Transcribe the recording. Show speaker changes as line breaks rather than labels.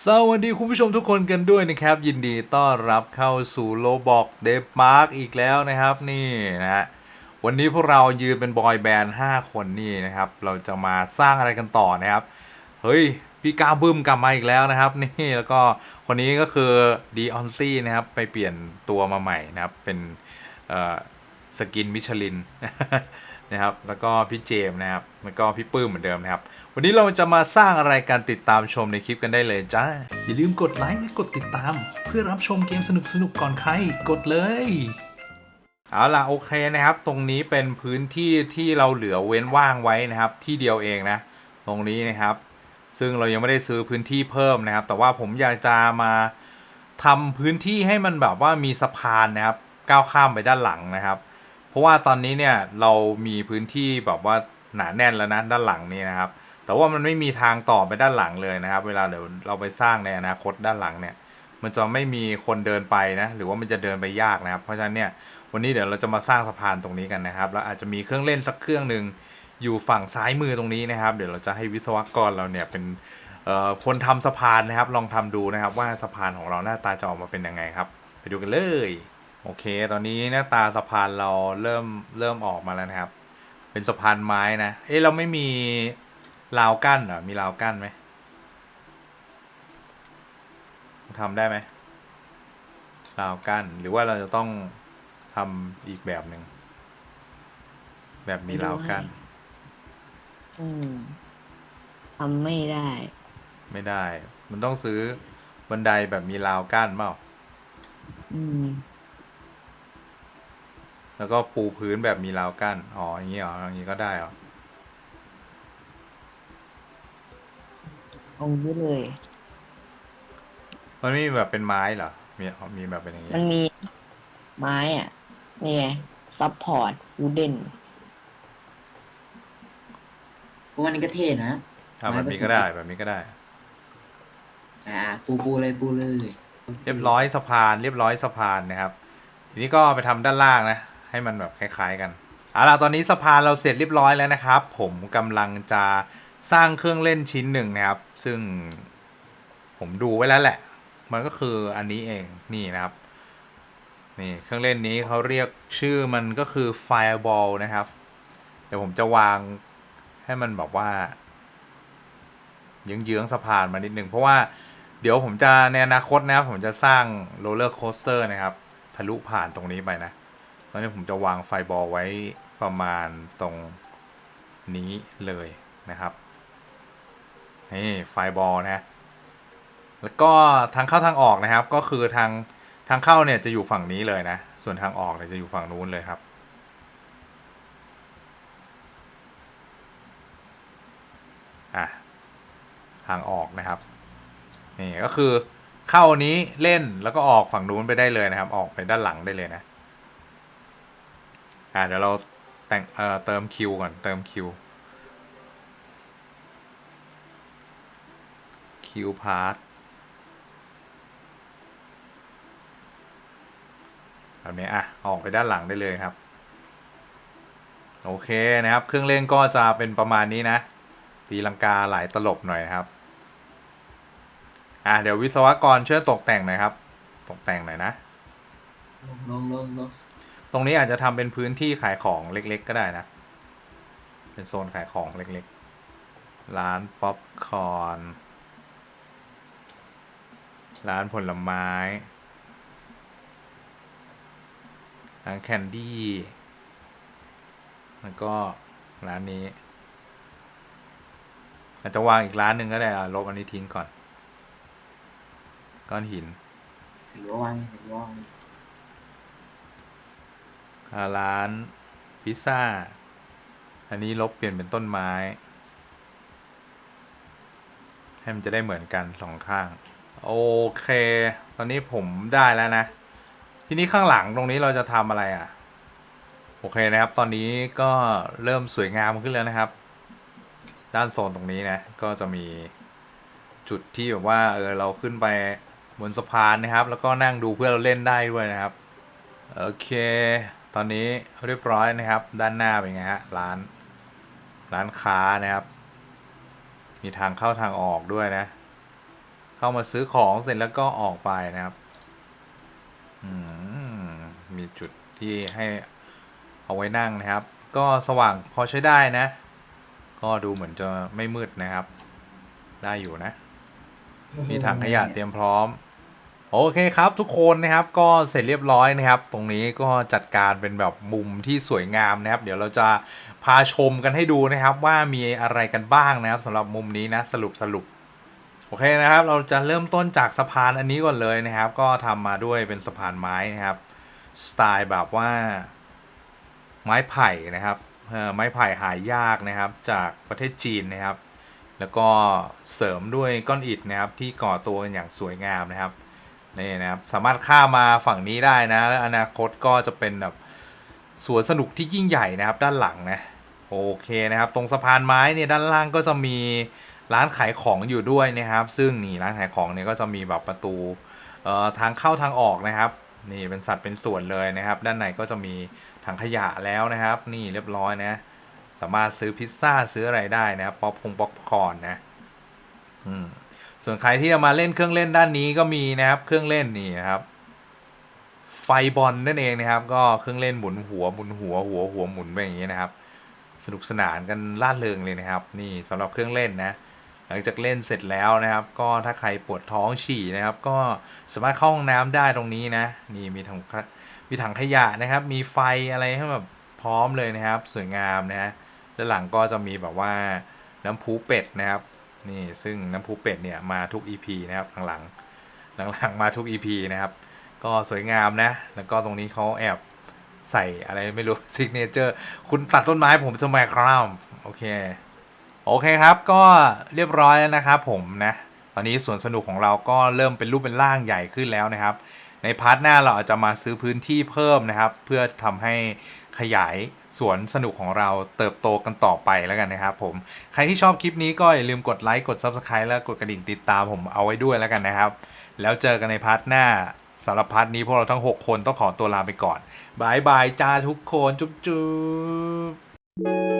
สวัสดีคุณผู้ชมทุกคนกันด้วยนะครับ ยินดีต้อนรับเข้าสู่โลบอกเดฟมาร์กอีกแล้วนะครับนี่นะฮะวันนี้พวกเรายืนเป็นบอยแบนด์5คนนี่นะครับ เราจะมาสร้างอะไรกันต่อนะครับ เฮ้ย พี่กาบึ้มกลับมาอีกแล้วนะครับ นี่แล้วก็คนนี้ก็คือดีออนซี่นะครับ ไปเปลี่ยนตัวมาใหม่นะครับ เป็นเอ่อสกินมิชลิน นะครับแล้วก็พี่เจมนะครับแล้วก็พี่ปื้มเหมือนเดิมนะครับ วันนี้เราจะมาสร้างอะไรกันติดตามชมในคลิปกันได้เลยจ้าอย่าลืมกดไลค์และกดติดตาม เพื่อรับชมเกมสนุกๆก่อนใครกดเลยเอาล่ะโอเคนะครับ ตรงนี้เป็นพื้นที่ที่เราเหลือเว้นว่างไว้นะครับ ที่เดียวเองนะ ตรงนี้นะครับ ซึ่งเรายังไม่ได้ซื้อพื้นที่เพิ่มนะครับ แต่ว่าผมอยากจะมาทำพื้นที่ให้มันแบบว่ามีสะพานนะครับ ก้าวข้ามไปด้านหลังนะครับ เพราะว่าตอนนี้เนี่ยเรามีพื้นที่แบบว่าหนาแน่นแล้วนะด้านหลังนี่นะครับ แต่ว่ามันไม่มีทางต่อไปด้านหลังเลยนะครับ เวลาเดี๋ยวเราไปสร้างในอนาคตด้านหลังเนี่ย มันจะไม่มีคนเดินไปนะ หรือว่ามันจะเดินไปยากนะครับ เพราะฉะนั้นเนี่ยวันนี้เดี๋ยวเราจะมาสร้างสะพานตรงนี้กันนะครับ แล้วอาจจะมีเครื่องเล่นสักเครื่องหนึ่งอยู่ฝั่งซ้ายมือตรงนี้นะครับ เดี๋ยวเราจะให้วิศวกรเราเนี่ยเป็นเอ่อคนทำสะพานนะครับ ลองทำดูนะครับ ว่าสะพานของเราหน้าตาจะออกมาเป็นยังไงครับ ไปดูกันเลย โอเค ตอนนี้หน้าตาสะพานเราเริ่มเริ่มออกมาแล้วนะครับ เป็นสะพานไม้นะ เอ๊ะเราไม่มีราวกั้นเหรอ มีราวกั้นไหมทำได้ไหมราวกั้น หรือว่าเราจะต้องทำอีกแบบหนึ่ง แบบมีราวกั้น
อืมทำไม่ได้
ไม่ได้ มันต้องซื้อบันไดแบบมีราวกั้นเปล่า
อืม
แล้วก็ปูพื้นแบบมีราวกั้น อ๋อ อย่างนี้เหรอ อย่างนี้ก็ได้เหรอ
เอาไปเลย
มันไม่มีแบบเป็นไม้เหรอ มีมีแบบเป็นอย่างนี้
มันมีไม้อะนี่ไงซัพพอร์ตวูเดน
พวกอันนี้ก็เท่นะ
อะแบบนี้ก็ได้ แบบนี้ก็ได้
อ่า ปูปูเลยปูเลย
เรียบร้อยสะพาน เรียบร้อยสะพานนะครับ ทีนี้ก็ไปทำด้านล่างนะ ให้มันแบบคล้าย ๆ กันเอาล่ะตอนนี้สะพานเราเสร็จเรียบร้อยแล้วนะครับ ผมกำลังจะสร้างเครื่องเล่นชิ้นหนึ่งนะครับ ซึ่งผมดูไว้แล้วแหละ มันก็คืออันนี้เองนี่นะครับนี่เครื่องเล่นนี้เขาเรียกชื่อมันก็คือ Fireball นะครับ เดี๋ยวผมจะวางให้มันแบบว่าเยื้องๆสะพานมานิดนึงเพราะว่าเดี๋ยวผมจะในอนาคตนะครับผมจะสร้างโรลเลอร์โคสเตอร์นะครับ ทะลุผ่านตรงนี้ไปนะ ตอนนี้ผมจะวางไฟบอลไว้ประมาณตรงนี้เลยนะครับนี่ไฟบอลนะ แล้วก็ทางเข้าทางออกนะครับ ก็คือทางทางเข้าเนี่ยจะอยู่ฝั่งนี้เลยนะ ส่วนทางออกเนี่ยจะอยู่ฝั่งนู้นเลยครับอะทางออกนะครับนี่ก็คือเข้านี้เล่นแล้วก็ออกฝั่งนู้นไปได้เลยนะครับ ออกไปด้านหลังได้เลยนะ อ่าเดี๋ยวเราแต่งเอ่อเติมคิวก่อนเติมคิวคิวพาร์ทแบบนี้อะ ออกไปด้านหลังได้เลยครับ โอเคนะครับ เครื่องเล่นก็จะเป็นประมาณนี้นะ ตีลังกาหลายตลบหน่อยครับ อะ เดี๋ยววิศวกรช่วยตกแต่งหน่อยครับ ตกแต่งหน่อยนะ
ลงลงลงลง
ตรงนี้อาจจะทำเป็นพื้นที่ขายของเล็ก ๆ ก็ได้นะ เป็นโซนขายของเล็ก ๆ ร้านป๊อปคอร์นร้านผลไม้ร้านแคนดี้แล้วก็ร้านนี้อาจจะวางอีกร้านหนึ่งก็ได้อะลบอันนี้ทิ้งก่อน ก้อนหิน
ถือว่าวางถือว่าวาง
อ่า ร้านพิซซ่า อันนี้ลบเปลี่ยนเป็นต้นไม้ ให้มันจะได้เหมือนกันสองข้าง โอเค ตอนนี้ผมได้แล้วนะ ทีนี้ข้างหลังตรงนี้เราจะทำอะไรอะ โอเคนะครับ ตอนนี้ก็เริ่มสวยงามขึ้นแล้วนะครับ ด้านโซนตรงนี้นะ ก็จะมีจุดที่แบบว่าเออเราขึ้นไปบนสะพานนะครับ แล้วก็นั่งดูเพื่อนเราเล่นได้ด้วยนะครับ โอเค ตอนนี้เรียบร้อยนะครับ ด้านหน้าเป็นไงฮะร้าน ร้านค้านะครับ มีทางเข้าทางออกด้วยนะ เข้ามาซื้อของเสร็จแล้วก็ออกไปนะครับมมีจุดที่ให้เอาไว้นั่งนะครับ ก็สว่างพอใช้ได้นะ ก็ดูเหมือนจะไม่มืดนะครับ ได้อยู่นะ มีถังขยะเตรียมพร้อม โอเคครับทุกคนนะครับก็เสร็จเรียบร้อยนะครับ ตรงนี้ก็จัดการเป็นแบบมุมที่สวยงามนะครับ เดี๋ยวเราจะพาชมกันให้ดูนะครับ ว่ามีอะไรกันบ้างนะครับสำหรับมุมนี้นะสรุปสรุปโอเคนะครับเราจะเริ่มต้นจากสะพานอันนี้ก่อนเลยนะครับ ก็ทำมาด้วยเป็นสะพานไม้นะครับสไตล์แบบว่าไม้ไผ่นะครับไม้ไผ่หายากนะครับ จากประเทศจีนนะครับ แล้วก็เสริมด้วยก้อนอิฐนะครับที่ก่อตัวอย่างสวยงามนะครับ นี่นะครับสามารถข้ามมาฝั่งนี้ได้นะและอนาคตก็จะเป็นแบบสวนสนุกที่ยิ่งใหญ่นะครับด้านหลังนะโอเคนะครับ ตรงสะพานไม้เนี่ยด้านล่างก็จะมีร้านขายของอยู่ด้วยนะครับ ซึ่งนี่ร้านขายของเนี่ยก็จะมีแบบประตูเอ่อทางเข้าทางออกนะครับ นี่เป็นสัดเป็นส่วนเลยนะครับ ด้านในก็จะมีถังขยะแล้วนะครับ นี่เรียบร้อยนะสามารถซื้อพิซซ่าซื้ออะไรได้นะครับป๊อปคงป๊อปคอนนะอืม ส่วนใครที่จะมาเล่นเครื่องเล่นด้านนี้ก็มีนะครับ เครื่องเล่นนี่ครับ ไฟบอลนั่นเองนะครับ ก็เครื่องเล่นหมุนหัวหมุนหัวหัวหัวหมุนไปอย่างนี้นะครับ สนุกสนานกันล่าเริงเลยนะครับ นี่สำหรับเครื่องเล่นนะ หลังจากเล่นเสร็จแล้วนะครับ ก็ถ้าใครปวดท้องฉี่นะครับ ก็สามารถเข้าห้องน้ำได้ตรงนี้นะ นี่มีถังมีถังขยะนะครับ มีไฟอะไรให้แบบพร้อมเลยนะครับ สวยงามนะฮะด้านหลังก็จะมีแบบว่าน้ำพุเป็ดนะครับ นี่ซึ่งน้ำพุเป็ดเนี่ยมาทุก EP นะครับหลังๆหลังๆมาทุก EP นะครับ ก็สวยงามนะ แล้วก็ตรงนี้เขาแอบใส่อะไรไม่รู้ซิกเนเจอร์คุณตัดต้นไม้ผมสมัยครามโอเค โอเคครับก็เรียบร้อยแล้วนะครับผมนะ ตอนนี้สวนสนุกของเราก็เริ่มเป็นรูปเป็นร่างใหญ่ขึ้นแล้วนะครับ ในพาร์ทหน้าเราอาจจะมาซื้อพื้นที่เพิ่มนะครับ เพื่อทำให้ขยายสวนสนุกของเราเติบโตกันต่อไปแล้วกันนะครับผม ใครที่ชอบคลิปนี้ก็อย่าลืมกดไลค์กด Subscribe และกดกระดิ่งติดตามผมเอาไว้ด้วยแล้วกันนะครับ แล้วเจอกันในพาร์ทหน้าสำหรับพาร์ทนี้พวกเราทั้ง 6 คนต้องขอตัวลาไปก่อนบายบายจ้าทุกคน จุ๊บจุ๊บ